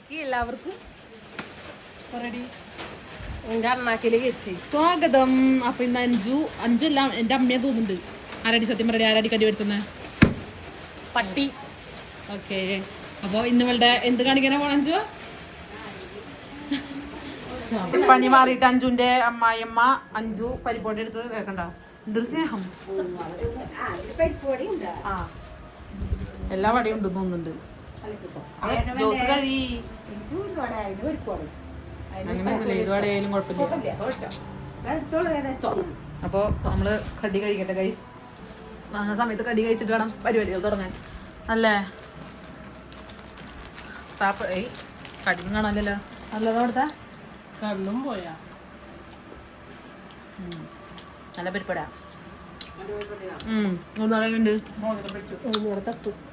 വീഡിയോയിലേക്ക് എല്ലാവർക്കും റെഡി. എന്റെ അണ്ണാക്കിൽ വെച്ച് സ്വാഗതം. അപ്പൊ ഇന്ന് അഞ്ചു അഞ്ചു എല്ലാം എന്റെ അമ്മയെ തോന്നുന്നുണ്ട്. ആരടി സത്യം പറയടി ആരടി കടി വരുത്തുന്ന പട്ടി. ഓക്കെ. അപ്പൊ ഇന്ന് ഇവളുടെ എന്ത് കാണിക്കാനാ പോണ അഞ്ചു? പനി മാറിയിട്ട് അഞ്ചുന്റെ അമ്മായിയമ്മ അഞ്ചു പരിപ്പോടി എടുത്ത് കേൾക്കണ്ട എന്തൊരു സ്നേഹം? എല്ലാ വടിയും ഉണ്ട് തോന്നുന്നുണ്ട്. ജോസ് കഴി അങ്ങനെയൊന്നുമില്ല കുഴപ്പമില്ല. അപ്പോൾ നമ്മൾ കടി കഴിക്കട്ടെ കൈസ് വന്ന സമയത്ത് കടി കഴിച്ചിട്ട് വേണം പരിപാടികൾ തുടങ്ങാൻ. അല്ലേ? സാപ്പ് ഏയ് കടിയും കാണാനല്ലോ നല്ലതാ അവിടുത്തെ? കണ്ണും പോയാ. നല്ല പരിപ്പടാ. ഉം. ഇവിടെ തട്ടു. Serial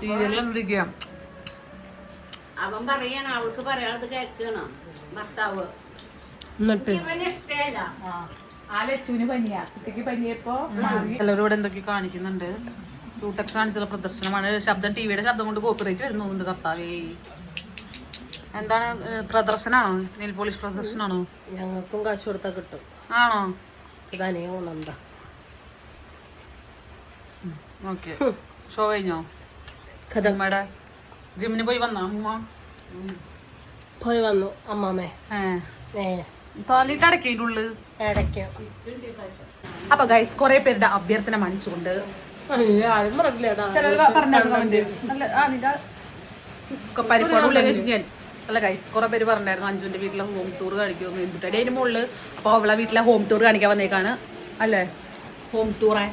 serial. കണ്ടിരിക്കാം അവൻ പറയണ അവൾക്ക് പറയാനത് കേക്കണം ഭർത്താവ്. എല്ലാവരും എന്തൊക്കെ കാണിക്കുന്നുണ്ട്? യൂടെക്സ് കാണിച്ചുള്ള പ്രദർശനമാണ്. ശബ്ദം ടിവിയുടെ ശബ്ദം കൊണ്ട് കോപ്പിറേറ്റ് വരുന്നുണ്ട് കർത്താവേ? എന്താണ് പ്രദർശനാണോ? Nail polish പ്രദർശനാണോ? ഞങ്ങൾക്കും കാശ് കൊടുത്താൽ കിട്ടും. ആണോ? സുധാനേ ഓക്കെ. ഷോ കഴിഞ്ഞോ? കഥമ്മയുടെ ജിമ്മിന് പോയി വന്നാ അമ്മ? പോയി വന്നു അമ്മാമേ. ഇടയ്ക്ക് അപ്പൊ ഗൈസ് കുറെ പേരുടെ അഭ്യർത്ഥന പറഞ്ഞില്ലേടാ പരിപാടി ഞാൻ അല്ല ഗൈസ് കുറേ പേര് പറഞ്ഞായിരുന്നു അഞ്ചുവിന്റെ വീട്ടിലെ ഹോം ടൂർ കാണിക്കുമെന്ന് ഇൻപുട്ടടി അതിന് മുകളിൽ അപ്പോൾ അവളെ വീട്ടിലെ ഹോം ടൂർ കാണിക്കാൻ വന്നേക്കാണ്. അല്ലേ? ഹോം ടൂറേ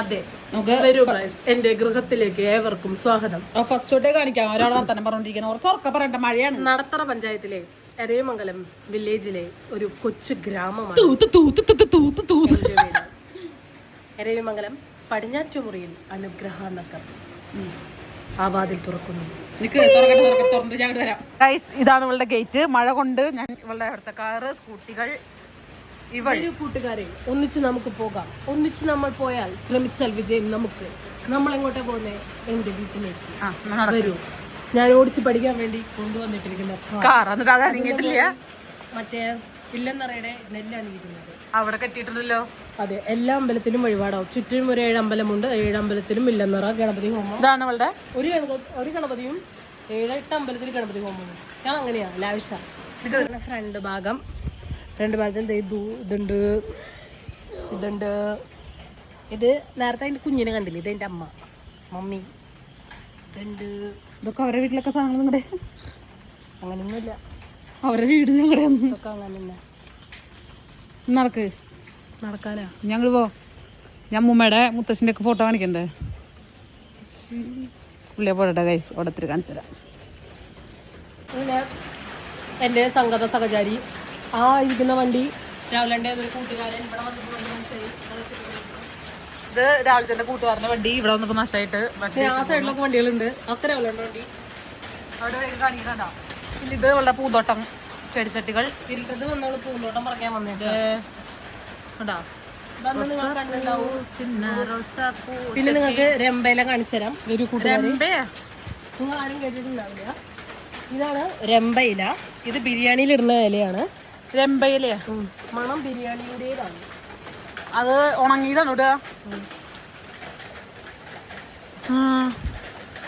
അതെ. നമുക്ക് വരൂ guys. എന്റെ ഗൃഹത്തിലേക്ക് ഏവർക്കും സ്വാഗതം. ഫസ്റ്റ് തൊട്ടേ കാണിക്കാം. ഒരാൾ വർത്തനം പറഞ്ഞോണ്ടിരിക്കണം കുറച്ച് ഉറക്ക പറയണ്ട മഴയാണ്. നടത്തറ പഞ്ചായത്തിലെ എരയമംഗലം വില്ലേജിലെ ഒരു കൊച്ചു ഗ്രാമമാണ് തൂത്ത് തൂത്ത് തൂത്ത് തൂത്ത് തൂത്ത് എന്റെ വീട്. എരവിമംഗലം പടിഞ്ഞാറ്റുമുറിയിൽ അനുഗ്രഹ നഗർ. ആ വാതിൽ തുറക്കുന്നു ഇതാണ് ഇവളുടെ ഗേറ്റ് മഴ കൊണ്ട് ഞാൻ ഇവളുടെ അടുത്ത കാറ് സ്കൂട്ടികൾ ഇവൾ. കൂട്ടുകാരെ ഒന്നിച്ച് നമുക്ക് പോകാം. ഒന്നിച്ച് നമ്മൾ പോയാൽ ശ്രമിച്ചാൽ വിജയം നമുക്ക്. നമ്മൾ എങ്ങോട്ടാ പോകുന്നേ? എന്റെ വീട്ടിലേക്ക്. വരൂ. ഞാൻ ഓടിച്ച് പഠിക്കാൻ വേണ്ടി കൊണ്ടുവന്നിട്ടിരിക്കുന്ന കാർ. എന്നിട്ട് മറ്റേ ഇല്ലെന്നറയുടെ നെല്ലാണ് അവിടെ കെട്ടിയിട്ടുണ്ടല്ലോ? അതെ എല്ലാ അമ്പലത്തിലും വഴിപാടാവും ചുറ്റിനും ഒരു ഏഴ് അമ്പലമുണ്ട്. ഏഴ് അമ്പലത്തിലും ഇല്ലെന്നറ ഗണപതി ഹോമം. ഇതാണ് അവളുടെ ഒരു ഗണപതി ഒരു ഗണപതിയും ഏഴെട്ട് അമ്പലത്തിൽ ഗണപതി ഹോമം ഞാൻ അങ്ങനെയാ ലാവിഷ. ഫ്രണ്ട് ഭാഗം. രണ്ട് ഭാഗത്തും ഇതു ഇതുണ്ട്. ഇതുണ്ട്. ഇത് നേരത്തെ അതിന്റെ കുഞ്ഞിനെ കണ്ടില്ലേ? ഇത് എന്റെ അമ്മ മമ്മി. ഇതുണ്ട്. ഇതൊക്കെ അവരുടെ വീട്ടിലൊക്കെ സാധനങ്ങൾ അങ്ങനെ അങ്ങനെയൊന്നുമില്ല. അവരുടെ വീട് ഞങ്ങളുടെ നടക്ക്. നടക്കാനാ? ഞങ്ങൾ പോ. ഞാൻ മുമ്മയുടെ മുത്തശ്ശിന്റെ ഒക്കെ ഫോട്ടോ കാണിക്കണ്ടേ? പുള്ളിയെ പോട്ടെ ഗൈസ് അവിടെ കാണിച്ചു തരാം. പിന്നെ എന്റെ സംഗത സഹചാരി. ആ ഇരിക്കുന്ന വണ്ടി രാവിലെ ഒരു കൂട്ടുകാരൻ ഇവിടെ വന്നപ്പോൾ ഇത് രാവിലെ കൂട്ടുകാരന്റെ വണ്ടി. ഇവിടെ വന്നപ്പോൾ നഷ്ടമായിട്ട് ആ സൈഡിലൊക്കെ വണ്ടികളുണ്ട്. അത്ര രാവിലെ വണ്ടി. അവിടെ കാണിക്കണ്ട പിന്നെ ഇത് നമ്മളുടെ പൂന്തോട്ടം ചെടിച്ചട്ടികൾ. ഇരുട്ടത് വന്നവൾ പൂന്തോട്ടം പറയാൻ വന്നിട്ട് കണ്ടോ? പിന്നെ നിങ്ങൾക്ക് രമ്പയില കാണിച്ചു തരാം ഒരു നിങ്ങൾ ആരും കേട്ടിട്ടുണ്ടാവില്ല. ഇതാണ് രമ്പയില. ഇത് ബിരിയാണിയിൽ ഇടുന്ന ഇലയാണ് രമ്പയില മണം ബിരിയാണിയുടേതാണ്. അത് ഉണങ്ങിയതാണ് ഇടുക.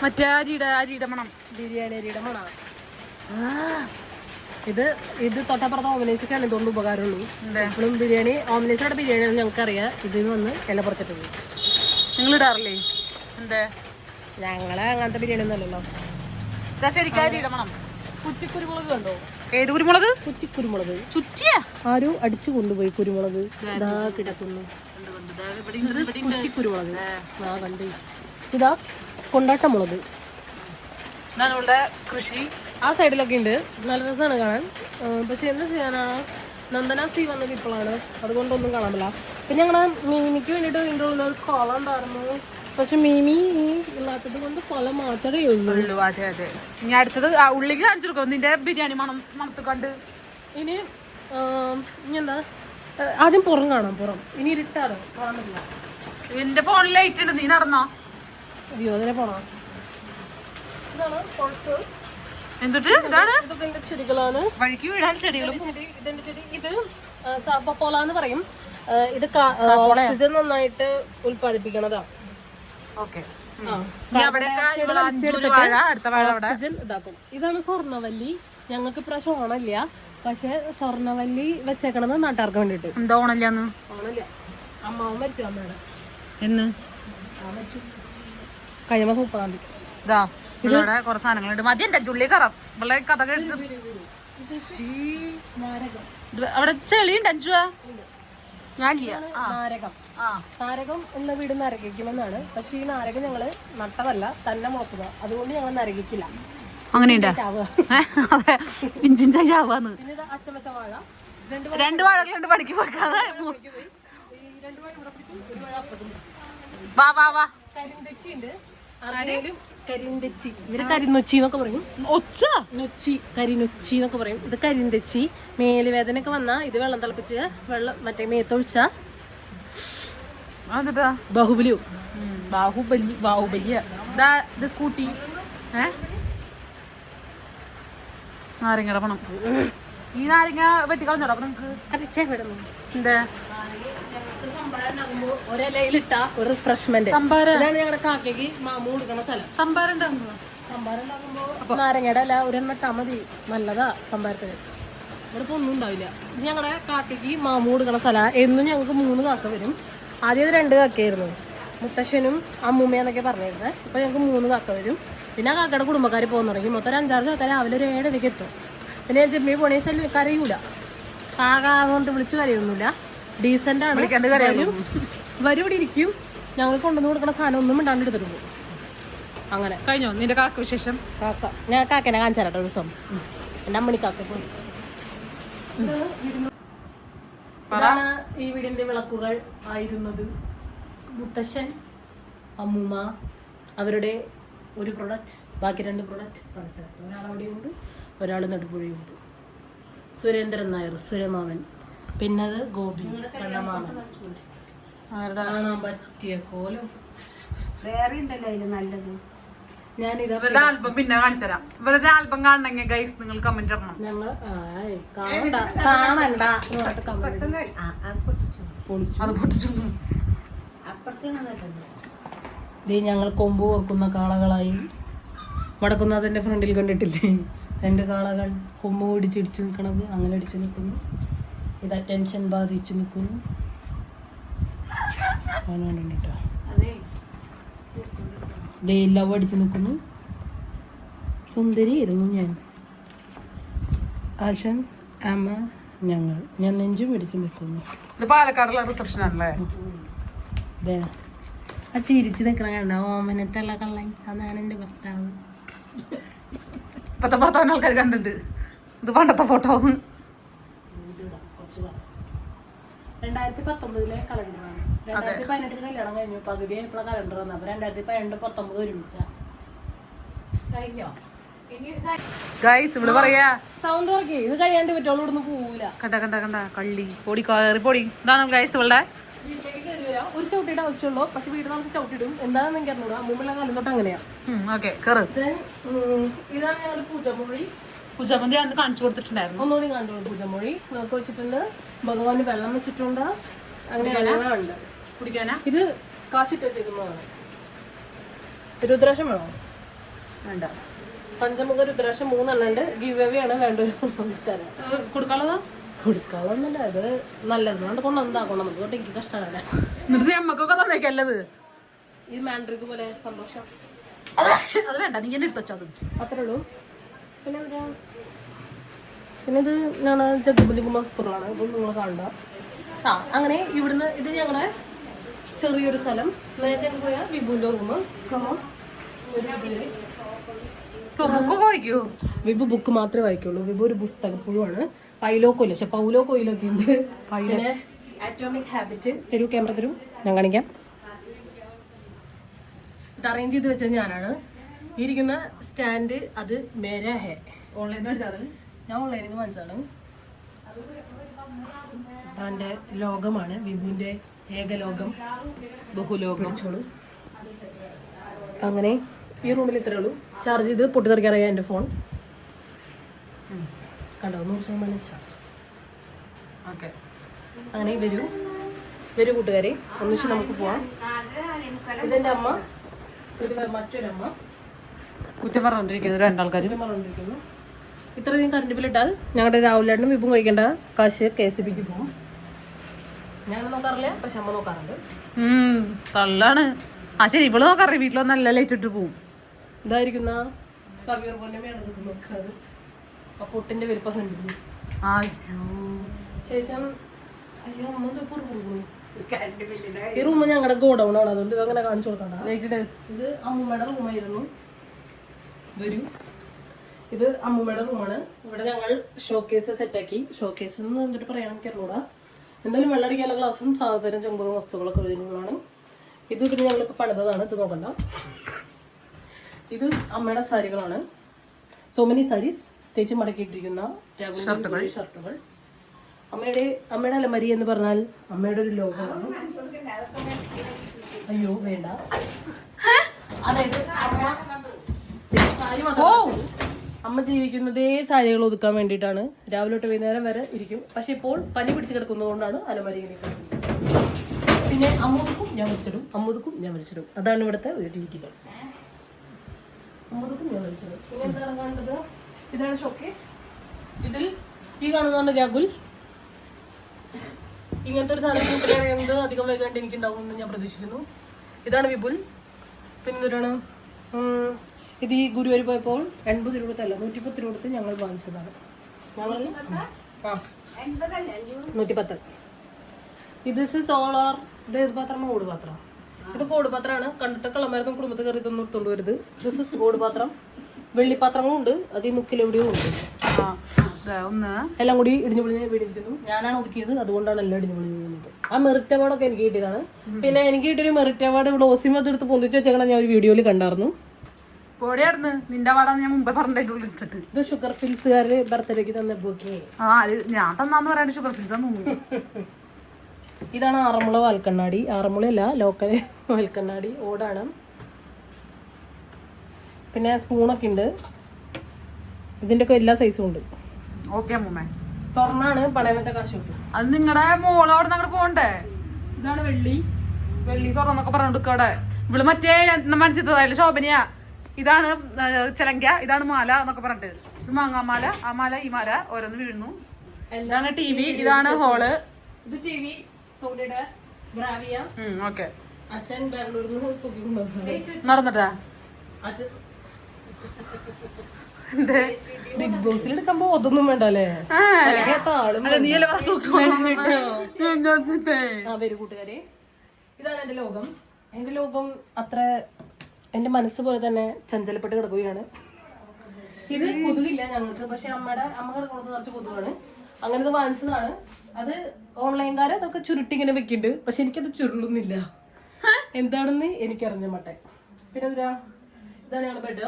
മറ്റേ അരിയുടെ അരിയുടെ മണം. ബിരിയാണി അരിയുടെ മണമാണ്. ഇത് ഇത് തൊട്ടപ്പുറത്ത് ഓംലേസിക്കാണ് ഇതുകൊണ്ട് ഉപകാരമുള്ളൂ. എപ്പോഴും ബിരിയാണി ഓംലേസിയുടെ ബിരിയാണി ഞങ്ങൾക്കറിയാം. ഇതിൽ വന്ന് ഇല പറിച്ചിട്ടുണ്ട്. നിങ്ങൾ ഇടാറില്ലേ എന്തേ? ഞങ്ങളെ അങ്ങനത്തെ ബിരിയാണി ഒന്നുമല്ലല്ലോ ഇതാ ശരിക്കും അരിയുടെ മണം കുറ്റിക്കുരുമുളക് കണ്ടോ? ഏത് കുരുമുളക്? കുറ്റിക്കുരുമുളക്. ചുറ്റിയാ? ആരോ അടിച്ചു കൊണ്ടുപോയി കുരുമുളക്. ഇതാ കിടക്കുന്നു. കുറ്റിക്കുരുമുളക്. ആ കണ്ട്. ഇതാ കൊണ്ടാട്ട മുളക് കൃഷി. ആ സൈഡിലൊക്കെ ഉണ്ട്. നല്ല രസമാണ് കാണാൻ. പക്ഷേ എന്ത് ചെയ്യാനാണ് നന്ദന സി വന്നത് ഇപ്പോഴാണ് അതുകൊണ്ടൊന്നും കാണാൻ പറ്റില്ല. പിന്നെ ഞങ്ങൾ മീമിക്ക് വേണ്ടിയിട്ട് വീണ്ടും ഒരു കുളം ഉണ്ടായിരുന്നു. പക്ഷെ മീമി ഈ ഇല്ലാത്തത് കൊണ്ട് കൊല മാത്രമേ ഉള്ളൂ. അതെ അതെ. ഇനി അടുത്തത് ഉള്ളിൽ ഉള്ളിക്ക് കാണിച്ചു കൊടുക്കും. നിന്റെ ബിരിയാണി മണം മണത്ത് കണ്ട്. ഇനി ഇനി എന്താ? ആദ്യം പുറം കാണാം പുറം. ഇനി ഇരുട്ടാണ് കാണാൻ പറ്റില്ല. എന്റെ ഫോണിൽ ലൈറ്റ് ഉണ്ട്. നീ നടന്നോ? അയ്യോ അതിനെ പോണോ? ഇതാണ് പുറത്ത്. എന്തിട്ട്? ഇതാണ്? ഇതിന്റെ ചെടികളാണ്. വഴിക്ക് വീഴാൻ ചെടികളും ചെടി ഇതിന്റെ ചെടി. ഇത് സാപ്പപ്പോള എന്ന് പറയും. ഇത് ഓക്സിജൻ നന്നായിട്ട് ഉൽപ്പാദിപ്പിക്കണതാ. ഓക്കെ. ഓക്സിജൻ ഇതാക്കും. ഇതാണ് സ്വർണവല്ലി. ഞങ്ങൾക്ക് ഇപ്രാവശ്യം ഓണമില്ല. പക്ഷെ സ്വർണവല്ലി വെച്ചേക്കണത് നാട്ടുകാർക്ക് വേണ്ടിട്ട് എന്താ ഓണല്ല ഓണമില്ല. അമ്മാവൻ മരിച്ചു അമ്മയുടെ എന്ന്? കഴിഞ്ഞ മാസം മുപ്പതാം തീയതി. ഇവിടെ കുറെ സാധനങ്ങളുണ്ട്. മതി എന്റെ ജുള്ളിക്കറം ഇവിടെ കഥ കേട്ടിട്ട് അവിടെ ചെളിയുണ്ട് അഞ്ചുവാ ഞാനില്ല. നാരകം. നാരകം എന്ന വീട് നരകിക്കുമെന്നാണ്. പക്ഷെ ഈ നാരകം ഞങ്ങൾ നട്ടതല്ല തന്നെ മുളച്ചതാ അതുകൊണ്ട് ഞങ്ങൾ നരകിക്കില്ല. അങ്ങനെയുണ്ട്? ഇഞ്ചിഞ്ചായി ചാവാന്ന് രണ്ട് വാഴകളുണ്ട് പണിക്ക് പിടിക്കും. വാ വാ വാ. കരിന്തച്ചിണ്ട് കരിന്തെച്ചി. ഇവർ കരിനൊച്ചി എന്നൊക്കെ പറയും. ഒച്ച? നൊച്ചി കരിനൊച്ചി എന്നൊക്കെ പറയും. ഇത് കരിന്തെച്ചി. മേൽ വേദനയൊക്കെ വന്നാ ഇത് വെള്ളം തിളപ്പിച്ച് വെള്ളം മറ്റേ മേത്തൊഴിച്ച ബാഹുബലിയോ ബാഹുബലി ബാഹുബലിയ. ഇതാ സ്കൂട്ടി. ഏ? നാരങ്ങയുടെ പണം ഈ നാരങ്ങ വെട്ടിക്കളഞ്ഞോടാ അപ്പൊ നിങ്ങക്ക്? അതിശയപ്പെടുന്നു എന്താ ഒരിലയിലിട്ട ഒരു റിഫ്രഷ്മെന്റ് സംഭാരം. ഇതാണ് ഞങ്ങളുടെ കാക്കയ്ക്ക് മാമു കൊടുക്കണ സ്ഥലം. സംഭാരം ഉണ്ടാകുമ്പോ സംഭാരം നാരങ്ങയുടെ അല്ല ഒരെണ്ണം ഇട്ടാ മതി. നല്ലതാ സംഭാരത്തിന്. ഇവിടെ ഇപ്പൊ ഒന്നും ഉണ്ടാവില്ല. ഇത് ഞങ്ങളുടെ കാക്കയ്ക്ക് മാമു കൊടുക്കണ സ്ഥലം. എന്നും ഞങ്ങൾക്ക് മൂന്ന് കാക്ക വരും. ആദ്യം രണ്ട് കാക്കയായിരുന്നു. മുത്തശ്ശനും അമ്മൂമ്മയെന്നൊക്കെ പറഞ്ഞിരുന്നത് ഇപ്പൊ ഞങ്ങൾക്ക് മൂന്ന് കാക്ക വരും. പിന്നെ ആ കാക്കയുടെ കുടുംബക്കാർ പോകുന്ന തുടങ്ങി. മൊത്തം ഒരു അഞ്ചാറ് കാക്ക രാവിലെ ഒരു ഏഴരയ്ക്ക് എത്തും. പിന്നെ ഞാൻ ജിമ്മി പോണേച്ചാൽ കരയൂല. കാക കൊണ്ട് വിളിച്ച് കരയൊന്നുമില്ല. ഡീസന്റ് ആണ്. വരും. ഇരിക്കും. ഞങ്ങൾ കൊണ്ടുവന്ന് കൊടുക്കുന്ന സാധനം ഒന്നും ഇണ്ടാണ്ട് എടുത്തിട്ട് പോകും. അങ്ങനെ. കഴിഞ്ഞോ? നിന്റെ കാക്ക വിശേഷം? കാക്ക. ഞാൻ കാക്കനെ കാണിച്ചു തരാം ദിവസം. എന്റെ അമ്മണി കാക്ക ഇതാണ് ഈ വീടിന്റെ വിളക്കുകൾ ആയിരുന്നത്. മുത്തശ്ശൻ അമ്മൂമ്മ അവരുടെ ഒരു പ്രൊഡക്റ്റ് ബാക്കി രണ്ട് പ്രൊഡക്റ്റ് പല സ്ഥലത്ത് ഒരാൾ അവിടെയുണ്ട് ഒരാൾ നെടുപുഴയുണ്ട് സുരേന്ദ്രൻ നായർ സുരമാമൻ. പിന്നെ അത് ഗോപി ആരുടെ? കാണാൻ പറ്റിയ കോലം. വേറെ ഉണ്ടല്ലോ അതിൽ നല്ലത്. ഇവരുടെ ആൽബം പിന്നെ കാണിച്ചുതരാം ഇവരുടെ ആൽബം കാണണമെങ്കിൽ ഗൈസ് നിങ്ങൾ കമന്റ് ഇടണം. ഞങ്ങൾ കാണണ്ട കാണണ്ട. അത് പൊട്ടിച്ചു. പൊളിച്ചു. അത് പൊട്ടിച്ചു. അപ്പുറത്ത് നല്ലത് ദേ ഞങ്ങൾ കൊമ്പ് ഓർക്കുന്ന കാളകളായി. വടക്കുന്നതിന്റെ ഫ്രണ്ടിൽ കണ്ടിട്ടില്ലേ? രണ്ട് കാളകൾ കൊമ്പ് ഓടിച്ചിടിച്ചു നിൽക്കണത് അങ്ങനെ അടിച്ചു നിൽക്കുന്നു. ഇത് അറ്റൻഷൻ ബാധിച്ച് നിൽക്കുന്നു കേട്ടോ അതെ. ദേ ലവ് അടിച്ച് നിൽക്കുന്നു സുന്ദരിയായിരുന്നു ഞാൻ. ആശൻ അമ്മ ഞങ്ങൾ. ഞാൻ നെഞ്ചും പിടിച്ച് നിൽക്കുന്നു. ഇത് പാലക്കാടുള്ള റിസപ്ഷൻ ആണല്ലേ? ദേ ആ ചിരിച്ച് നിൽക്കണ കണ്ട? ഓമനത്തുള്ള കള്ളൻ. അതാണ് എന്റെ ഭർത്താവ്. ഇപ്പത്തെ ഭർത്താവിന് ആൾക്കാർ കണ്ടിട്ട് ഇത് പണ്ടത്തെ ഫോട്ടോ രണ്ടായിരത്തി പത്തൊമ്പതിലെ കലണ്ടറാണ്. രണ്ടായിരത്തി പതിനെട്ടിൽ കല്യാണം കഴിഞ്ഞു. പകുതി ആയപ്പോഴാണ് കലണ്ടർ വന്നത്. അപ്പൊ രണ്ടായിരത്തി പതിനെട്ട് പത്തൊമ്പത് ഒരുമിച്ച. കഴിഞ്ഞോ? ഗൈസ് ഇവിടെ പറയാ. സൗണ്ട് ഇറക്കി ഇത് കഴിയാണ്ട് പറ്റുള്ളൂ ഇവിടുന്ന് പോവില്ല കണ്ട കണ്ട കണ്ട. കള്ളി. പൊടി കയറി പൊടി. ഇതാണ് ഗൈസ് വീട്ടിലേക്ക് ഒരു ചവിട്ടിയുടെ ആവശ്യമുള്ളൂ. പക്ഷെ വീട് നമുക്ക് ചവിട്ടിടും. എന്താണെന്ന് എനിക്ക് അറിഞ്ഞൂടാ മുമ്പുള്ള കാലം തൊട്ട് അങ്ങനെയാ. ഓക്കെ കയറ് Then, ഉം, ഇതാണ് ഞങ്ങളുടെ പൂജമൊഴി അന്ന് കാണിച്ചു കൊടുത്തിട്ടുണ്ടായിരുന്നു. ഒന്നുകൂടി കണ്ടു പൂജമൊഴി നമുക്ക് വെച്ചിട്ടുണ്ട്. ഭഗവാന് വെള്ളം വെച്ചിട്ടുണ്ട്. അങ്ങനെ എല്ലാം ഉണ്ട് കുടിക്കാനാ? ഇത് കാശിട്ട് വെച്ചേക്കുന്നതാണ് രുദ്രാക്ഷം വേണോ? വേണ്ട. പഞ്ചമുഖ രുദ്രാക്ഷം മൂന്നെണ്ണം ഉണ്ട് ഗിവ് അവേ ആണ് വേണ്ട തരാം. കൊടുക്കാനുള്ളതാ? കൊടുക്കാവുന്നില്ല അത് നല്ലത്. കൊണ്ട് കൊണ്ടുവന്നതാ കൊണ്ടുവന്നത് അതുകൊണ്ട് എനിക്ക് എന്നിട്ട് അമ്മക്കൊക്കെ തന്നേക്കല്ലത് ഇത് മാൻഡ്രിക്ക് പോലെ സന്തോഷം. അത് വേണ്ട. നീ എന്നെ എടുത്തു വെച്ചാ അത്. അത്രേ ഉള്ളൂ. പിന്നെ ഇത് പിന്നെ ഇത് ഞാൻ ജഗബലിംഗ മസ്തുറാണ് ഇപ്പം നിങ്ങൾ കണ്ട ആ അങ്ങനെ ഇവിടുന്ന് ഇത് ഞങ്ങളുടെ ചെറിയൊരു സ്ഥലം. നേരത്തെ പോയ വിഭുവിന്റെ റൂമ് കമോ വായിക്കൂ. വിഭു ബുക്ക് മാത്രമേ വായിക്കുള്ളൂ. വിഭു ഒരു പുസ്തകപ്പുഴുവാണ്. പൈലോ കൊയിലോ പക്ഷെ പൗലോ കൊയിലൊക്കെ ഉണ്ട് പിന്നെ ആറ്റോമിക് ഹാബിറ്റ് തരൂ ക്യാമറ തരൂ. ഞാൻ കാണിക്കാം. ഇത് അറേഞ്ച് ചെയ്ത് വെച്ചത് ഞാനാണ്. ഇരിക്കുന്ന സ്റ്റാൻഡ് അത് മെരഹെ ഹേ. ഓൺലൈൻ മേടിച്ചാറ് ഞാൻ ഓൺലൈനിൽ നിന്ന് വാങ്ങിച്ചാണ് അവന്റെ ലോകമാണ് വിഭുവിന്റെ ഏകലോകം. ബഹുലോകം. പിടിച്ചോളൂ. അങ്ങനെ ഈ റൂമിൽ ഇത്രേ ഉള്ളൂ. ചാർജ് ചെയ്ത് പൊട്ടിത്തെറിക്കാറായ എന്റെ ഫോൺ. കണ്ടോ? നൂറ് ശതമാനം ചാർജ്. ഓക്കെ. അങ്ങനെ വരൂ. വരൂ കൂട്ടുകാരെ. ഒന്നിച്ച് നമുക്ക് പോവാം. ഇതെന്റെ അമ്മ. ഇത് മറ്റൊരമ്മ. കുറ്റം പറഞ്ഞിരിക്കുന്നു പറഞ്ഞുകൊണ്ടിരിക്കുന്നു ഇത്രയധികം കറണ്ട് ബില്ലിട്ടാൽ ഞങ്ങളുടെ രാഹുലേട്ടനും വിഭവം കഴിക്കേണ്ട കാശ് കെ എസ് ബിക്ക് പോകും. ഞാൻ നോക്കാറില്ല? പക്ഷെ അമ്മ നോക്കാറുണ്ട്. ഉം, തള്ളാണ്. ആ ശരി ഇവൾ നോക്കാറില്ല? വീട്ടിൽ നല്ല ലൈറ്റ് ഇട്ട് പോവും. ഇതായിരിക്കുന്ന കവിയർ പൊന്നമ്മയാണ് ഇത് നോക്കാറ്. ആ പൊട്ടിന്റെ വലിപ്പം കണ്ടിരുന്നു. അയ്യോ. ശേഷം അയ്യോ അമ്മ ഇത് പുറു പുറു ഈ റൂം ഞങ്ങളുടെ ഗോഡൗൺ ആണ്. അതുകൊണ്ട് അങ്ങനെ കാണിച്ചു കൊടുക്കണ്ട. ഇത് അമ്മൂമ്മയുടെ റൂമായിരുന്നു വരൂ. ഇത് അമ്മൂമ്മയുടെ റൂമാണ് ഇവിടെ ഞങ്ങൾ ഷോക്കേസ് സെറ്റാക്കി ഷോക്കേസ് എന്ന് എന്നിട്ട് പറയാൻ എനിക്ക് അറിഞ്ഞൂടാ. എന്തായാലും വെള്ളടിക്കാനുള്ള ഗ്ലാസും സാധാരണ ചെമ്പതും വസ്തുക്കളൊക്കെ ഒഴിഞ്ഞുള്ളതാണ് ഇത് ഇതിന് ഞങ്ങളിപ്പോൾ പണിതതാണ്. ഇത് നോക്കണ്ട. ഇത് അമ്മയുടെ സാരികളാണ്. സോ മെനി സാരീസ് തേച്ച് മടക്കിയിട്ടിരിക്കുന്ന രാഘവന്റെ ഷർട്ടുകൾ അമ്മയുടെ അമ്മയുടെ അലമരി എന്ന് പറഞ്ഞാൽ അമ്മയുടെ ഒരു ലോകമാണ്. അയ്യോ വേണ്ട. അതായത് അമ്മ വെച്ചത്. അമ്മ ജീവിക്കുന്നതേ സാരികൾ ഒതുക്കാൻ വേണ്ടിയിട്ടാണ്. രാവിലെ തൊട്ട് വൈകുന്നേരം വരെ ഇരിക്കും. പക്ഷെ ഇപ്പോൾ പനി പിടിച്ച് കിടക്കുന്നതുകൊണ്ടാണ് അലമാരി പിന്നെ അമ്മൂതുക്കും ഞാൻ വലിച്ചിടും അമ്മൂതുക്കും ഞാൻ വലിച്ചിടും അതാണ് ഇവിടുത്തെ ഒരു രീതികൾ. അമ്മൂതുക്കും ഞാൻ കാണുന്നത് ഇതാണ് ഷോക്കേസ്. ഇതിൽ ഈ കാണുന്നതാണ് രാഹുൽ? ഇങ്ങനത്തെ ഒരു സാധനം എന്ത് അധികം വൈകാണ്ട് എനിക്ക് ഉണ്ടാവുമെന്ന് ഞാൻ പ്രതീക്ഷിക്കുന്നു. ഇതാണ് വിപുൽ. പിന്നെ ഉം, ഇത് ഈ ഗുരുവായൂർ പോയപ്പോൾ എൺപത് രൂപ കൊടുത്തല്ല നൂറ്റിപ്പത്ത് രൂപ കൊടുത്ത് ഞങ്ങൾ വാങ്ങിച്ചതാണ്. നൂറ്റിപ്പത്ത്. ഇത് സോളാർ ഇത് ഏത് പാത്രമാണ് ഓട് പാത്രം. ഇത് കോട് പാത്രമാണ്. കണ്ടിട്ട് കളമരുന്നും കുടുംബത്തിൽ കയറി ഇതൊന്നും എടുത്തോണ്ട് വരുത് ദിസ് കോട് പാത്രം. വെള്ളിപ്പാത്രങ്ങളും ഉണ്ട്. അത് ഈ മുക്കിലെവിടെയോ ഉണ്ട്. ആ ദേ ഒന്ന്. എല്ലാം കൂടി ഇടിഞ്ഞു പൊളിഞ്ഞ് വീടിരിക്കുന്നു. ഞാനാണ് ഒതുക്കിയത്. അതുകൊണ്ടാണ് എല്ലാം ഇടിഞ്ഞു പൊളിഞ്ഞ് വീഴുന്നത്. ആ മെറിറ്റ് അവാർഡൊക്കെ എനിക്ക് കിട്ടിയതാണ്. പിന്നെ എനിക്ക് കിട്ടിയൊരു മെറിറ്റ് അവാർഡ് ഇവിടെ ഓസിമത്ത് എടുത്ത് പൊന്തിച്ച് വെച്ചേക്കണം ഞാൻ ഒരു വീഡിയോയിൽ കണ്ടായിരുന്നു. പൊടിയായിരുന്നു നിന്റെ പാടാന്ന് ഞാൻ മുമ്പേ പറഞ്ഞിട്ടുള്ളൂ ഇട്ടിട്ട്? ഇത് ഷുഗർ ഫിൽസുകാര് ബർത്ത്ഡേക്ക് തന്ന ബുക്കേ ആ അത് ഞാൻ തന്നാന്ന് പറയാണ്ട് ഷുഗർ ഫിൽസ് തോന്നുന്നു. ഇതാണ് ആറന്മുള വാൽക്കണ്ണാടി. ആറന്മുളയല്ല ലോക്കൽ വാൽക്കണ്ണാടി. ഓടാണ്. പിന്നെ സ്പൂണൊക്കെ ഉണ്ട്. ഇതിന്റെ ഒക്കെ എല്ലാ സൈസും ഉണ്ട്. ഓക്കെ അമ്മൂമ്മേ. സ്വർണാണ് പണയം വെച്ച കാശ് അത് നിങ്ങളുടെ മോൾ അവിടെ നിന്ന് അങ്ങോട്ട് പോകണ്ടേ? ഇതാണ് വെള്ളി. വെള്ളി സ്വർണം എന്നൊക്കെ പറഞ്ഞോണ്ട് അവിടെ. ഇവൾ മറ്റേ മനസ്സിൽ ശോഭനയാ ഇതാണ് ചിലങ്ക. ഇതാണ് മാല എന്നൊക്കെ പറഞ്ഞിട്ട്. ഇത് മാങ്ങാ മാല. ആ മാല ഈ മാല ഓരോന്ന് വീഴുന്നു. ഇതാണ് ടി വി. ഇതാണ് ഹോൾ. ഇത് ടി വി. സോണിയുടെ ഗ്രാവിയ. ഓക്കെ. അച്ഛൻ ബാംഗ്ലൂരിൽ നിന്ന് തൂക്കിക്കൊണ്ടുവന്നത് നടന്നിട്ടാ? അച്ഛൻ ബിഗ് ബോസിൽ എടുക്കുമ്പോ അതൊന്നും വേണ്ട. അല്ലേ ഇതാണ് എന്റെ ലോകം. എന്റെ ലോകം അത്ര എന്റെ മനസ്സ് പോലെ തന്നെ ചഞ്ചലപ്പെട്ട് കിടക്കുകയാണ്. ഇത് കൊതുകില്ല ഞങ്ങൾക്ക്. പക്ഷെ അമ്മയുടെ അമ്മ കിടക്കുന്നത് കുറച്ച് കൊതുകാണ്. അങ്ങനെ ഇത് വാങ്ങിച്ചതാണ്. അത് ഓൺലൈൻകാരെ അതൊക്കെ ചുരുട്ടി ഇങ്ങനെ വെക്കുന്നുണ്ട് പക്ഷെ എനിക്കത് ചുരുളുന്നില്ല. എന്താണെന്ന് എനിക്കറിഞ്ഞ മട്ടെ. പിന്നെ എന്താ ഇതാണ് ഞങ്ങളുടെ ബെഡ്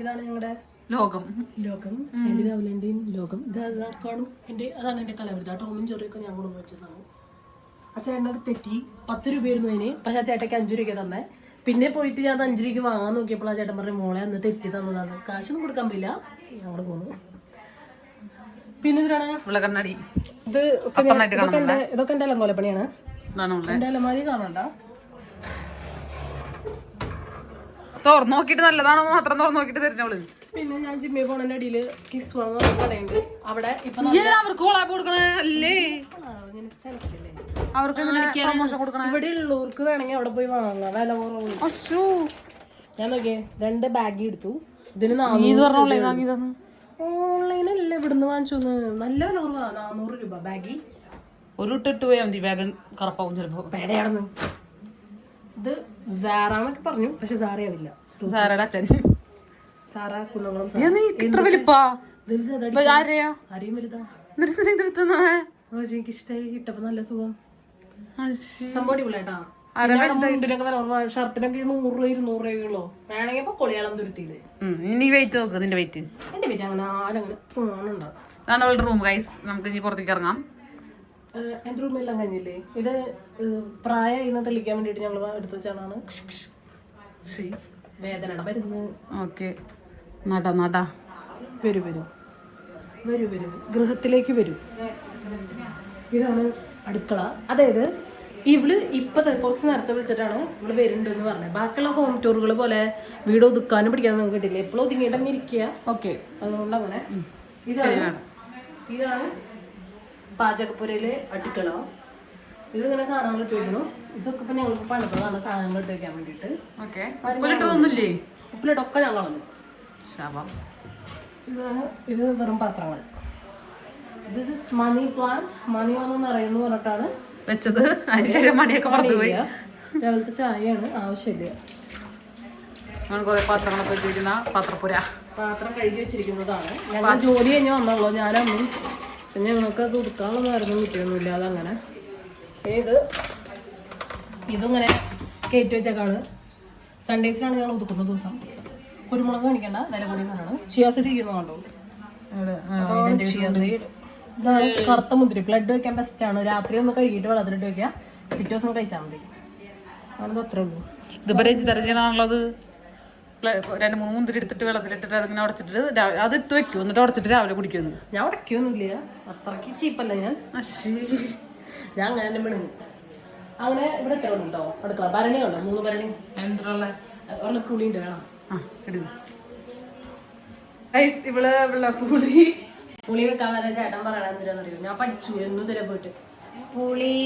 ഇതാണ് ഞങ്ങളുടെ ലോകം. ലോകം. എന്റെ രാവിലെ ലോകം. ഇതാ കാണും. എന്റെ അതാണ് എന്റെ ആ ടോമും ചെറിയൊക്കെ ഞാൻ കൊണ്ടുവന്ന് വെച്ചതാണ്. ആ ചേട്ടനത് തെറ്റി. പത്ത് രൂപയായിരുന്നു അതിന്. പക്ഷെ ആ ചേട്ടയ്ക്ക് അഞ്ച് രൂപയ്ക്ക് തന്നെ. പിന്നെ പോയിട്ട് ഞാൻ അത് അഞ്ച് രൂപയ്ക്ക് വാങ്ങാൻ നോക്കിയപ്പോൾ ആ ചേട്ടൻ പറഞ്ഞു മോളെ അന്ന് തെറ്റി തന്നതാണ്. കാശൊന്നും കൊടുക്കാൻ പറ്റില്ല. അവിടെ പോന്നു. പിന്നെ കണ്ണാടി. ഇത് ഇതൊക്കെ എന്റെ അലങ്കോലപ്പണിയാണ് എന്റെ അലമാരി കാണണ്ട തുറന്നു നോക്കിയിട്ട് നല്ലതാണോ മാത്രം തുറന്നു നോക്കിയിട്ട് തരുന്നവൾ പിന്നെ ഞാൻ ജിമ്മി അടിയിൽ കിസ് വാങ്ങാൻ അവിടെ അവർക്ക് കോളാപ്പ് കൊടുക്കണല്ലേ അവർക്ക് എന്തിനാ പ്രൊമോഷൻ കൊടുക്കണേ. ഇവിടെ ഉള്ളവർക്ക് വേണമെങ്കിൽ അവിടെ പോയി വാങ്ങാം. വില കുറവ് അശോ ഞാൻ നോക്കിയേ രണ്ട് ബാഗ് എടുത്തു. ഇതിന് ഓൺലൈനല്ലേ ഇവിടുന്ന് വാങ്ങിച്ചു നല്ല വില കുറവാ. നാനൂറ് രൂപ ബാഗി ഒരു ഇട്ടിട്ട് പോയാൽ മതി. ബാഗ് കറപ്പാവും ചിലപ്പോ. പേടയാണെന്ന്. ഇത് സാറാന്നൊക്കെ പറഞ്ഞു പക്ഷെ സാറയാവില്ല സാറയുടെ അച്ഛൻ. സാറ കുന്നംകുളം ഏ, നീ ഇത്ര വലിപ്പാ? വലുത് അതടി. ഇപ്പൊ ആരെയാ? ആരെയും വലുതാ? എന്നിട്ട് നീ ഇത് എടുത്തുന്നേ? ഓ, എനിക്ക് ഇഷ്ടമായി ഇട്ടപ്പോ നല്ല സുഖം. അശ്ശി. സംഭവം അടിപൊളിയാട്ടാ ആരാ മുണ്ടിനൊക്കെ വില കുറവാ ഷർട്ടിനൊക്കെ ഇരുന്നൂറ് രൂപ ഇരുന്നൂറ് രൂപയുള്ളൂ വേണമെങ്കിൽ ഇപ്പൊ കൊളിയാളം തുരുത്തിയിൽ ഉം, നീ വെയിറ്റ് നോക്ക് നിന്റെ വെയിറ്റ് എന്റെ വീട്ടിൽ അങ്ങനെ ആരങ്ങനെ നമ്മളുടെ റൂം ഗൈസ് നമുക്ക് ഇനി പുറത്തേക്ക് ഇറങ്ങാം. എന്റെ റൂമെല്ലാം കഴിഞ്ഞില്ലേ? ഇത് പ്രായം ഇന്ന് തെളിക്കാൻ വേണ്ടിയിട്ട് ഞങ്ങൾ എടുത്തു വെച്ചാണ് വേദനയുടെ മരുന്ന്. ഓക്കെ. നട നട. വരൂ വരൂ. വരൂ വരൂ. ഗൃഹത്തിലേക്ക് വരൂ. ഇതാണ് അടുക്കള. അതായത് ഇവൾ ഇപ്പത് കുറച്ച് നേരത്തെ വിളിച്ചിട്ടാണ് ഇവൾ വരുന്നുണ്ടെന്ന് പറഞ്ഞത്. ബാക്കിയുള്ള ഹോം ടൂറുകൾ പോലെ വീട് ഒതുക്കാനും പിടിക്കാനും നമുക്ക് കിട്ടില്ല എപ്പോഴും ഒതുങ്ങിയിട്ടങ്ങിരിക്കുക ഓക്കെ. അതുകൊണ്ട് അങ്ങനെ ഇതാണ് ഇതാണ് പാചകപ്പുരയിലെ അടുക്കള. ഇതിങ്ങനെ സാധനങ്ങൾ ഇട്ട് വെക്കണം ഇതൊക്കെ ഇപ്പൊ ഞങ്ങൾക്ക് പണിതതാണ് സാധനങ്ങൾ ഇട്ട് വേണ്ടിയിട്ട്. ഓക്കെ. ഉപ്പിലിട്ടതൊന്നുമില്ലേ? ഉപ്പിലിട്ടൊക്കെ ഞാൻ കളഞ്ഞു. ഇതാണ് ഇത് വെറും പാത്രങ്ങൾ. This is money plant money വന്നെന്ന് അറിയുന്നു പറഞ്ഞിട്ടാണ് വെച്ചത്. അതിനുശേഷം മണിയൊക്കെ പുറത്തു പോയി രാവിലത്തെ ചായയാണ് ആവശ്യമില്ല. നമ്മൾ കുറെ പാത്രങ്ങളൊക്കെ വെച്ചിരിക്കുന്ന പാത്രപ്പുര. പാത്രം കഴുകി വെച്ചിരിക്കുന്നതാണ്. ഞങ്ങൾ ജോലി കഴിഞ്ഞ് വന്നുള്ളൂ ഞാനമ്മയും പിന്നെ ഞങ്ങൾക്ക് അത് ഉടുക്കാനുള്ള മരുന്നും കിട്ടിയൊന്നുമില്ല. അതങ്ങനെ. ഇത് ഇതിങ്ങനെ കയറ്റി വെച്ചേക്കാണ്. സൺഡേസിലാണ് ഞങ്ങൾ ഒതുക്കുന്ന ദിവസം. കുരുമുളക് കാണിക്കണ്ട. വില കൂടിയ സാധനമാണ്. ചിയാസിഡ് ഇരിക്കുന്നു കണ്ടോ? അതാണ് chia seed. ഇതാണ് കറുത്ത മുന്തിരി. ബ്ലഡ് വെക്കാൻ ബെസ്റ്റ് ആണ്. രാത്രി ഒന്ന് കഴുകിയിട്ട് വെള്ളത്തിലിട്ട് വെക്കുക. പിറ്റേ ദിവസം കഴിച്ചാൽ മതി. അങ്ങനെ അത്രേ ഉള്ളൂ? ഇതിപ്പോ രഞ്ജി തരജനാണുള്ളത് രണ്ട് മൂന്ന് മുന്തിരി എടുത്തിട്ട് വെള്ളത്തിലിട്ടിട്ട് അതിങ്ങനെ ഉടച്ചിട്ട് അത് ഇട്ട് വെക്കും. എന്നിട്ട് ഉടച്ചിട്ട് രാവിലെ കുടിക്കുന്നു ഞാൻ ഉടക്കൊന്നുമില്ല. അത്രയ്ക്ക് ചീപ്പല്ല ഞാൻ? ഞാൻ അങ്ങനെ തന്നെ വിടുന്നു അങ്ങനെ ഇവിടെ എത്ര ഉണ്ടോ അടുക്കള. ഭരണി ഉണ്ടോ മൂന്ന് ഭരണി. എന്തിനുള്ള ഒരെണ്ണം പുളിയുണ്ട് വേണം. ആ ഗൈസ് ഇവൾ പുളി. പുളി വെക്കാൻ വരെ ചേട്ടൻ പറയണ എന്തിനാന്നറിയോ ഞാൻ പഠിച്ചു എന്ന് തരാൻ പോയിട്ട്. പുളി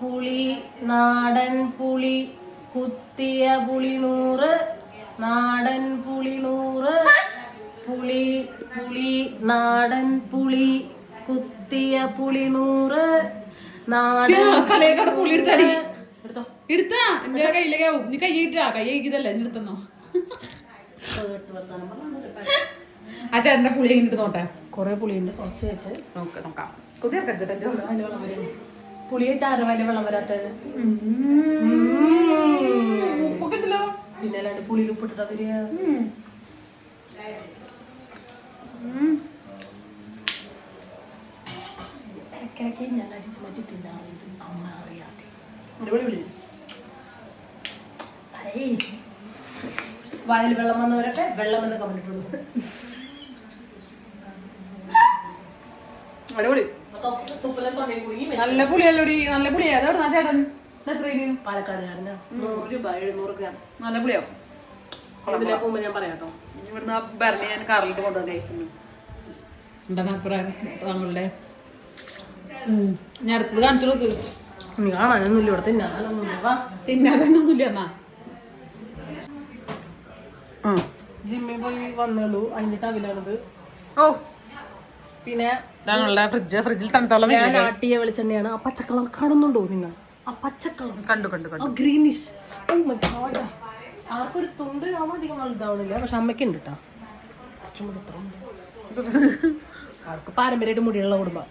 പുളി നാടൻ പുളി കുത്തിയ പുളി നൂറ് നാടൻ പുളി നൂറ് പുളി പുളി നാടൻ പുളി കുത്തിയ പുളി നൂറ് നാടൻ പുളി എടുത്തോ. എടുത്താ. എന്റെ കയ്യിലേക്കാവും നീ കൈ ഇട്ടാ കൈ ഇതല്ലേ നീ ആ ചേട്ടന്റെ പുളി ഇങ്ങോട്ട് നോട്ടെ? കുറേ പുളിയുണ്ട് കുറച്ച് വെച്ച്. നോക്കാം നോക്കാം. വരും. പുളിയെ ചാറ് വലിയ വെള്ളം വരാത്തത്. ഉപ്പൊക്കെ ഉണ്ടല്ലോ. പിന്നെ അല്ലാണ്ട് പുളിയിൽ ഉപ്പിട്ടിട്ട് അതിന് ഇടയ്ക്കിടയ്ക്ക് ഞാൻ അടിച്ച് മാറ്റി തിന്നാറിയത് അമ്മ അറിയാതെ. ഏയ്. വായിൽ വെള്ളം വന്നവരൊക്കെ വെള്ളം എന്ന് കമന്റിട്ടുള്ളൂ അടിപൊളി. നല്ല പുളിയല്ലോടി നല്ല പുളിയാ. അതെവിടുന്നാ ചേട്ടൻ? പാലക്കാടുകാരനാ. നൂറ് രൂപ എഴുന്നൂറ് ഗ്രാം. നല്ല പോകുമ്പോൾ ഞാൻ പറയാം കേട്ടോ. ഇവിടുന്ന് ആ ഭരണി ഞാൻ കാറിലിട്ട് കൊണ്ടുവന്ന കഴിച്ചു എന്താണ് അഭിപ്രായം? നമ്മളുടെ ഞാൻ അടുത്തത് കാണിച്ചു നോക്ക് നീ കാണാനൊന്നുമില്ല ഇവിടെ തിന്നാനൊന്നുമില്ല. ഒന്നുമില്ല എന്നാ. ജിമ്മിൽ പോയി വന്നുള്ളൂ അതിന്റെ ടവിലാണിത് ഓ. പിന്നെ ഞങ്ങളുടെ ഫ്രിഡ്ജ് ഫ്രിഡ്ജിൽ തണുത്തോളം ഞാൻ ആട്ടിയ വെളിച്ചെണ്ണയാണ് ആ പച്ച കളർ കാണുന്നുണ്ടോ നിങ്ങൾ? ആ പച്ച കളർ കണ്ടു കണ്ടു. കണ്ടു ഗ്രീനിഷ് ഓ മൈ ഗോഡ് ആർക്കൊരു തുണ്ട് ആവാൻ അധികം വലുതാവണില്ല. പക്ഷെ അമ്മയ്ക്ക് ഉണ്ട് കേട്ടോ കുറച്ചും കൂടി ഇത്ര. ആൾക്ക് പാരമ്പര്യമായിട്ട് മുടിയുള്ള കുടുംബം.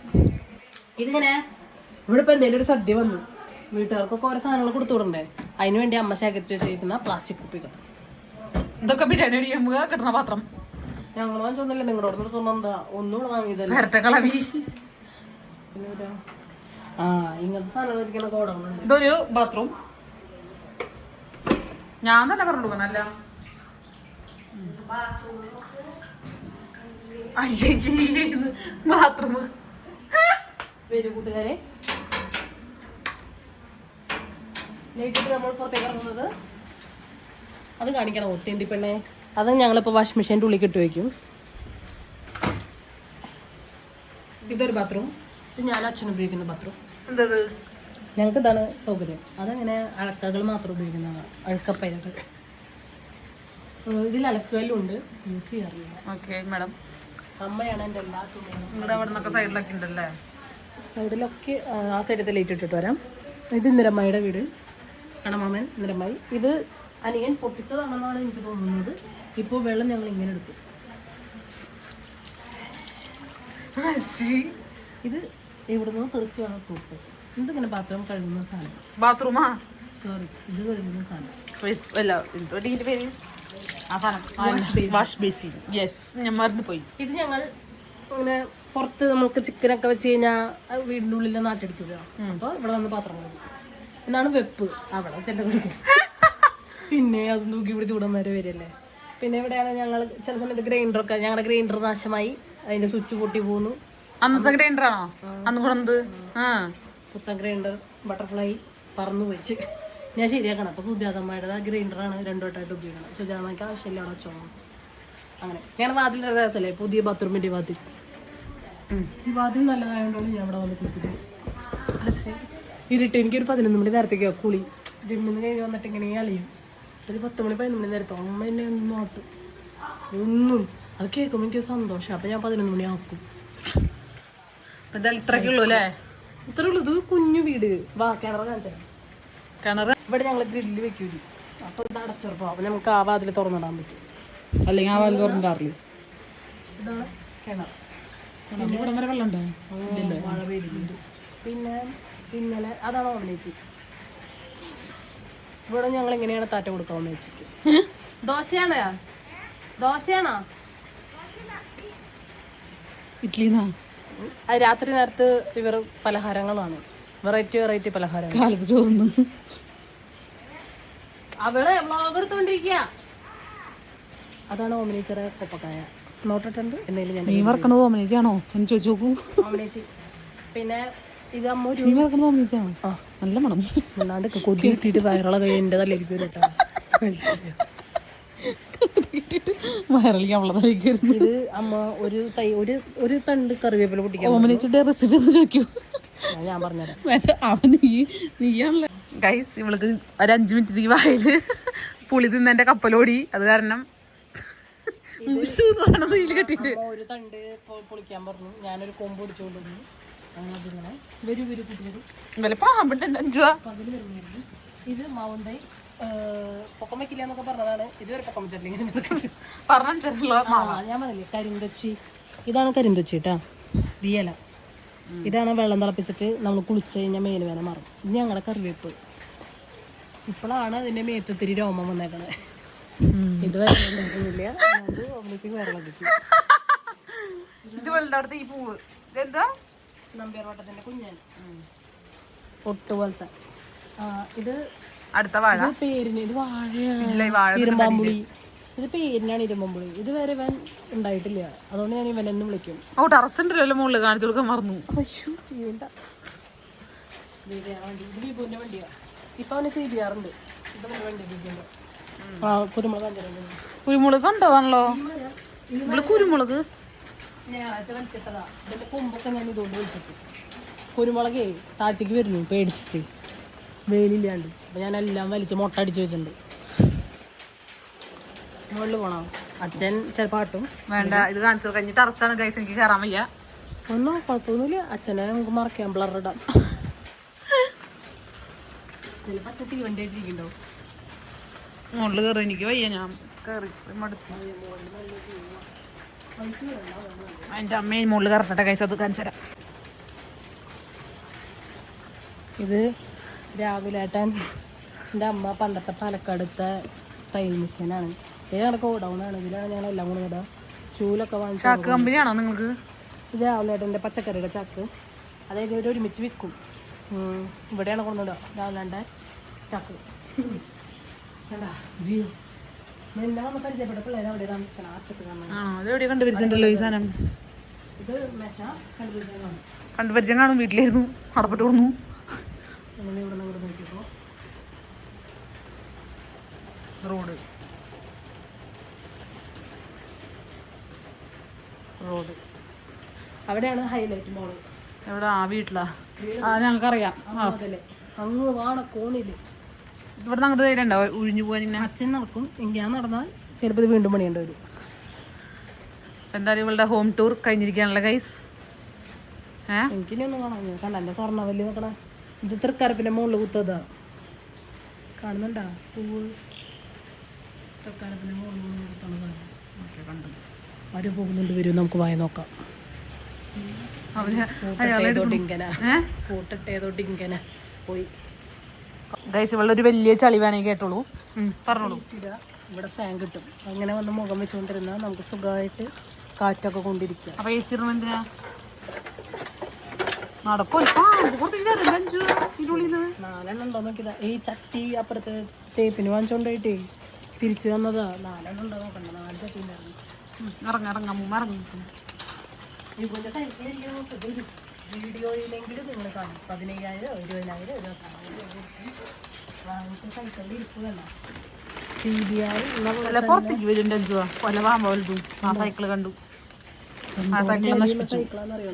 ഇതിങ്ങനെ ഇവിടെ ഇപ്പൊ എന്തെങ്കിലും ഒരു സദ്യ വന്നു. വീട്ടുകാർക്കൊക്കെ ഓരോ സാധനങ്ങൾ കൊടുത്തു വിടണ്ടേ അതിനുവേണ്ടി അമ്മ ശേഖരിച്ച് വെച്ചിരിക്കുന്ന പ്ലാസ്റ്റിക് കുപ്പികൾ. ഇതൊക്കെ ബിരിയാണി അടിക്കുമ്പോ കിട്ടണ പാത്രം. ഞങ്ങൾ വാങ്ങിച്ചൊന്നുമില്ല നിങ്ങളുടെ എന്താ? വാങ്ങിയതല്ല. ആ ഇങ്ങനത്തെ സാധനങ്ങൾ ഇതൊരു ബാത്റൂം ഞാൻ തന്നെ പറഞ്ഞു കൊടുക്കണല്ല ബാത്റൂം വരൂ കൂട്ടുകാരെ. ലേറ്റിട്ട് നമ്മൾ പുറത്തേക്ക് ഇറങ്ങുന്നത്. അത് കാണിക്കണം ഒത്തിണ്ടി പെണ്ണെ? അത് ഞങ്ങളിപ്പോൾ വാഷിംഗ് മെഷീന്റെ ഉള്ളിൽ ഇട്ട് വയ്ക്കും ഇതൊരു ബാത്റൂം ഇത് ഞാൻ അച്ഛൻ ഉപയോഗിക്കുന്ന ബാത്റൂം എന്തത്? ഞങ്ങൾക്ക് ഇതാണ് സൗകര്യം. അതങ്ങനെ അഴക്കകൾ മാത്രം ഉപയോഗിക്കുന്നതാണ് അഴുക്കപ്പൈരകൾ ഇതിൽ അലക്കുകല്ലുണ്ട് യൂസ് ചെയ്യാറില്ല. Okay madam. അമ്മയാണ് എന്റെ എല്ലാ തുണികളും നിങ്ങളുടെ അവിടെ നിന്നൊക്കെ സൈഡിലൊക്കെ ഉണ്ടല്ലേ സൈഡിലൊക്കെ ആ, ആ സൈഡത്തെ ലൈറ്റ് ഇട്ടിട്ട് വരാം. ഇത് നിരമ്മയുടെ വീട്. കണമാമൻ നിരമ്മായി ഇത് അനിയൻ പൊട്ടിച്ചതാണെന്നാണ് എനിക്ക് തോന്നുന്നത്. ഇപ്പോൾ വെള്ളം ഞങ്ങൾ ഇങ്ങനെ എടുക്കും ഇത് ഇവിടുന്ന് തെറിച്ച് വേണം സൂപ്പ്. ഇതിങ്ങനെ ബാത്റൂം കഴുകുന്ന സാധനം? ബാത്റൂമാ സോറി ഇത് കഴുകുന്ന സാധനം. വാഷ് ബേസിൻ യെസ് ഞാൻ മറന്നു പോയി ഇത് ഞങ്ങൾ ഇങ്ങനെ പുറത്ത് നമുക്ക് ചിക്കനൊക്കെ വെച്ച് കഴിഞ്ഞാൽ വീടിന്റെ ഉള്ളിൽ നാട്ടിടിക്കുക അപ്പോൾ ഇവിടെ വന്ന് പാത്രം എന്നാണ് വെപ്പ്. അവിടെ ചെല്ലുന്നത് പിന്നെ അത് തൂക്കി പിടിച്ച് വിടാൻ വരെ വരില്ലേ? പിന്നെ ഇവിടെയാണ് ഞങ്ങൾ ചില സമയത്ത് ഗ്രൈൻഡറൊക്കെ ഞങ്ങളുടെ ഗ്രൈൻഡർ നാശമായി. അതിന്റെ സ്വിച്ച് പൊട്ടി പോന്നു. അന്നത്തെ ഗ്രൈൻഡർ ആണോ? അന്ന് കൊണ്ട് പുത്തൻ ഗ്രൈൻഡർ ബട്ടർഫ്ലൈ പറന്നു വെച്ച് ഞാൻ ശരിയാക്കണം. അപ്പോൾ സുജാതമ്മയുടെ ഗ്രൈൻഡറാണ് രണ്ടു വട്ടമായിട്ട് ഉപയോഗിക്കണം. സുജാതമ്മയ്ക്ക് ആവശ്യമില്ല അവിടെ വെച്ചോളാം. അങ്ങനെ. ഞാൻ വാതിലിന്റെ രസമല്ലേ? പുതിയ ബാത്റൂമിന്റെ വാതിൽ. ഈ വാതിൽ നല്ലതായതുകൊണ്ടാണ് ഞാൻ അവിടെ വന്ന് കുളിക്കുന്നത് ഇരുട്ട്. എനിക്കൊരു പതിനൊന്ന് മണി നേരത്തേക്ക് കുളി. ജിമ്മിൽ നിന്ന് കഴിഞ്ഞ് വന്നിട്ട് ഇങ്ങനെ അളിയും ഒരു പത്ത് മണി പതിനൊന്ന് മണി നേരത്തെ അമ്മ എന്നെ ഒന്നും ആട്ടും ഒന്നും അത് കേൾക്കുമ്പോൾ എനിക്ക് സന്തോഷം. അപ്പം ഞാൻ പതിനൊന്ന് മണി ആക്കും. ഇത് ഇത്രയ്ക്ക് ഉള്ളൂ അല്ലേ? ഇത്രേ ഉള്ളൂ. ഇത് കുഞ്ഞു വീട്. വാ കിണർ കാണിച്ചാൽ കിണർ ഇവിടെ ഞങ്ങൾ ഗ്രില്ല് വെക്കൂലി. അപ്പൊ ഇത് അടച്ചുറപ്പോ. അപ്പൊ നമുക്ക് ആ വാതിൽ തുറന്നിടാൻ പറ്റും. അല്ലെങ്കിൽ ആ വാതിൽ തുറന്നിടാറില്ല ഇതാണ് കിണർ. ഇവിടെ വരെ വെള്ളം ഉണ്ടോ മഴ പെയ്തിട്ടുണ്ട്. പിന്നെ ഇന്നലെ അതാണ് ഓമനേച്ചി ഇവിടെ ഞങ്ങൾ എങ്ങനെയാണ് താറ്റ കൊടുക്കുക വെച്ചിട്ട്? ദോശയാണോ? ദോശയാണോ? ഇഡ്ലിന്നാ? അത് രാത്രി നേരത്ത് ഇവർ പലഹാരങ്ങളാണ്. വെറൈറ്റി വെറൈറ്റി പലഹാരങ്ങൾ. കാലത്ത് തോന്നുന്നു അവൾ വ്ളോഗ് എടുത്തോണ്ടിരിക്കുക അതാണ് ഓമനേച്ചറെ കൊപ്പക്കായ നോട്ടിട്ടുണ്ട്? എന്തെങ്കിലും ഞാൻ ഓമനേച്ചാണോ എന്ന് ചോദിച്ചു നോക്കൂ. ഓമിനേച്ചി. പിന്നെ ഇത് അമ്മ ഒരു നീ വറക്കണത് ഓമനേച്ചാണോ ആ. നല്ല മണം. അല്ലാണ്ട് കൊതി കിട്ടിയിട്ട് വയറുള്ള കൈ എന്റെ തലയിരിക്കും കേട്ടോ. വയറിലേക്ക് അവളതായിരിക്കും ഇത് അമ്മ ഒരു തൈ ഒരു ഒരു തണ്ട് കറിവേപ്പില പൊട്ടിക്കാം ഓമനേച്ചിട്ട് റെസിപ്പി ഒന്ന് ചോദിക്കൂ. ഞാൻ പറഞ്ഞുതരാം. വേണ്ട, അവൻ നീ നീയാണല്ലേ. ഗൈസ് ഇവൾക്ക് ഒരു അഞ്ചു മിനിറ്റ് വായിൽ. പുളി തിന്നെ കപ്പലോടി അത് കാരണം ഒരു തണ്ട് പൊളിക്കാൻ പറഞ്ഞു. ഞാനൊരു കൊമ്പ് പിടിച്ചുകൊണ്ട് ഇത് മാവുന്തൈ പൊക്കം വെക്കില്ല എന്നൊക്കെ പറഞ്ഞതാണ്. ഇതുവരെ പൊക്കം വെച്ചിട്ടില്ല ആ, ഞാൻ പറഞ്ഞില്ലേ കരിന്തച്ചി. ഇതാണ് കരിന്തച്ചി കേട്ടാ ദിയല ഇതാണ് വെള്ളം തിളപ്പിച്ചിട്ട് നമ്മൾ കുളിച്ച് കഴിഞ്ഞാൽ മേൽ വേന മാറും. ഇനി ഞങ്ങളുടെ കറിവേപ്പ്. ഇപ്പോഴാണ് അതിന്റെ മേത്തത്തിരി രോമം വന്നേക്കണത് ഇത് ഉണ്ടായിരുന്നില്ല. വെള്ളം കിട്ടി ഇത് വെള്ളത്തെ ഈ പൂവ്. ഇതെന്താ നമ്പ്യാർ വട്ടത്തിന്റെ പോലത്തെ ആ, ഇത് അടുത്ത വാഴ. പേരിന് ഇത് വാഴ ഇല്ല ഈ വാഴ ഇരുമ്പാമ്പുളി. ഇത് പേരിനാണ് ഇരുമ്പുളി ഇത് വരെ ഇവൻ ഉണ്ടായിട്ടില്ല. അതുകൊണ്ട് ഞാൻ ഇവനെന്നും വിളിക്കും. ഓ മുകളിൽ കാണിച്ചു കൊടുക്കാൻ മറന്നു. ബിബുവിന്റെ വണ്ടിയാ. ഇപ്പൊ അവന് സി ബി ആർ ഉണ്ട് വണ്ടി ബിബുവിന്റെ ആ കുരുമുളക് കുരുമുളക് കുരുമുളക്? ഞായറാഴ്ച വലിച്ചിട്ടതാ. കൊമ്പൊക്കെ ഞാൻ ഇതുകൊണ്ട് വലിച്ചിട്ട്. കുരുമുളകേ താഴത്തേക്ക് വരുന്നു പേടിച്ചിട്ട്. വെയിലില്ലാണ്ട്. അപ്പൊ ഞാൻ എല്ലാം വലിച്ച് മുട്ട അടിച്ച് വെച്ചിട്ടുണ്ട്. മുകളിൽ പോണോ? അച്ഛൻ ചിലപ്പോൾ ആട്ടും വേണ്ട ഇത് കാണിച്ചു കഴിഞ്ഞ് തറസാണ് ഗൈസ് എനിക്ക് കയറാൻ വയ്യ. ഒന്നും കുഴപ്പമൊന്നുമില്ല. അച്ഛനെ നമുക്ക് മറക്കാം ബ്ലറിടാം ചിലപ്പോൾ അച്ഛൻ തീവണ്ടി മുകളിൽ കയറി എനിക്ക് വയ്യ ഞാൻ കയറി മടുത്തു. അതിന്റെ അമ്മയും മുകളിൽ കറക്റ്റട്ടെ ഗൈസ് അത് കാണിച്ചു തരാം. ഇത് രാഹുലേട്ടൻ എന്റെ അമ്മ പണ്ടത്തെ പാലക്കാടത്തെ തയ്യൽ മെഷീനാണ് ഇത് കണക്ക് ആണ്. ഇതിലാണ് ഞങ്ങൾ എല്ലാം കൂടെ ഇടാം ചൂലൊക്കെ വാങ്ങിച്ചു ചാക്ക് കമ്പനിയാണോ നിങ്ങൾക്ക്? ഇത് രാഹുലേട്ടന്റെ പച്ചക്കറിയുടെ ചാക്ക്. അതായത് ഇവർ ഒരുമിച്ച് വിൽക്കും. ഇവിടെയാണ് കൊണ്ടുവിടുക രാഹുലേന്റെ ചാക്ക്. കണ്ടുപിടിച്ചിട്ടുണ്ടല്ലോ ഈ സാധനം? കണ്ടുപരിചയം കാണും വീട്ടിലിരുന്നു അടപ്പെട്ട് കൊടുന്നു. റോഡ്. റോഡ്. അവിടെയാണ് ഹൈലൈറ്റ് മോൾ. എവിടെ? ആ വീട്ടിലാ? ആ ഞങ്ങൾക്കറിയാം. അങ്ങ് വാണ കോണിൽ. ഇവിടെ അങ്ങോട്ട് തരണ്ടോ ഉഴിഞ്ഞു ഒഴിഞ്ഞു പോകാൻ ഇങ്ങനെ. അച്ഛൻ നടക്കും. ഞാൻ നടന്നാൽ ചിലപ്പോൾ ഇത് വീണ്ടും പണിയേണ്ടി വരും എന്തായാലും ഇവളുടെ ഹോം ടൂർ കഴിഞ്ഞിരിക്കുകയാണല്ലോ ഗൈസ് ഏ? എനിക്കിനി ഒന്നും കാണാൻ. കണ്ട എന്റെ സ്വർണവല്ലി നോക്കണ. ഇത് തൃക്കാരപ്പിന്റെ മുകളിൽ കുത്തതാ കാണുന്നുണ്ടാ? പൂവ് തൃക്കാരപ്പിന്റെ മുകളിൽ കുത്തണതാണ് ആരും പോകുന്നുണ്ട് വരും നമുക്ക് വായ നോക്കാം. അവന് പൂട്ടിട്ടേതോട്ട് ഇങ്ങനെ. ഏ? പൂട്ടിട്ടേതോട്ട് ഇങ്ങനെ പോയി. ഗൈസ് ഒരു വലിയ ചളി വേണമെങ്കിൽ കേട്ടോളൂ. പറഞ്ഞോളൂ. ഇവിടെ ഫാൻ കിട്ടും. അങ്ങനെ വന്ന് മുഖം വെച്ചുകൊണ്ടിരുന്നാൽ നമുക്ക് സുഖമായിട്ട് കാറ്റൊക്കെ കൊണ്ടിരിക്കുക അപ്പൊ എ സി എന്തിനാ? നടക്കും? നാലെണ്ണം ഉണ്ടോ നോക്കിയതാ. ഈ ചട്ടി അപ്പുറത്ത് തേപ്പിന് വാങ്ങിച്ചോണ്ടായിട്ടേ തിരിച്ചു വന്നതാ നാലെണ്ണം ഉണ്ടോ നോക്കണ്ട. നാല് ചട്ടി ഇറങ്ങ ഇറങ്ങ. ഇറങ്ങി ഇതുപോലെ വീഡിയോയിലെങ്കിലും നിങ്ങൾ കാണും. പതിനയ്യായിരം ഇരുപതിനായിരം ഇരുപത്താറായിരം വാങ്ങിച്ച സൈക്കിളിൽ ഇരിക്കുകയല്ല സി ബി ഐ ഉള്ള പുറത്തേക്ക് വരും കൊല വലുതും ആ സൈക്കിൾ കണ്ടു. ആ സൈക്കിൾ നശിപ്പിച്ചു.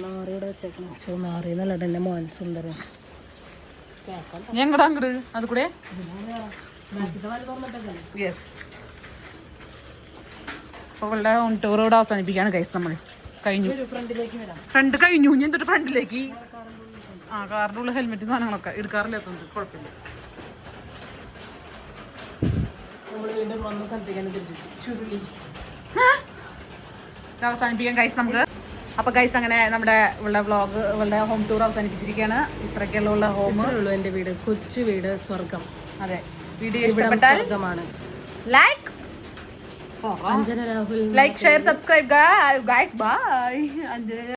നാറിയുടെ വെച്ചേക്കണം. പക്ഷേ നാറി എന്റെ മോൻ സുന്ദരൻ. അത് കൂടെ? തുറന്നിട്ടല്ലേ യെസ് അപ്പോൾ ഇവളുടെ ഹോം ടൂർ ഇവിടെ അവസാനിപ്പിക്കുകയാണ് കൈസ് നമ്മൾ കഴിഞ്ഞു. ഫ്രണ്ട് കഴിഞ്ഞു. ഞാൻ തൊട്ട് ഫ്രണ്ടിലേക്ക്? ആ കാറിന്റെ ഉള്ള ഹെൽമെറ്റ് സാധനങ്ങളൊക്കെ എടുക്കാറില്ല എത്തുന്നുണ്ട് കുഴപ്പമില്ല അവസാനിപ്പിക്കാം ഗൈസ് നമുക്ക്. അപ്പൊ ഗൈസ് അങ്ങനെ നമ്മുടെ ഇവളുടെ വ്ളോഗ് ഇവളുടെ ഹോം ടൂർ അവസാനിപ്പിച്ചിരിക്കുകയാണ്. ഇത്രയൊക്കെയുള്ള ഉള്ള ഹോം ഉള്ളൂ എന്റെ വീട്. കൊച്ചു വീട് സ്വർഗം. അതെ. വീഡിയോ ഇവിടം ഇഷ്ടപ്പെട്ടാൽ like Anjana Rahul like share subscribe guys bye Anjana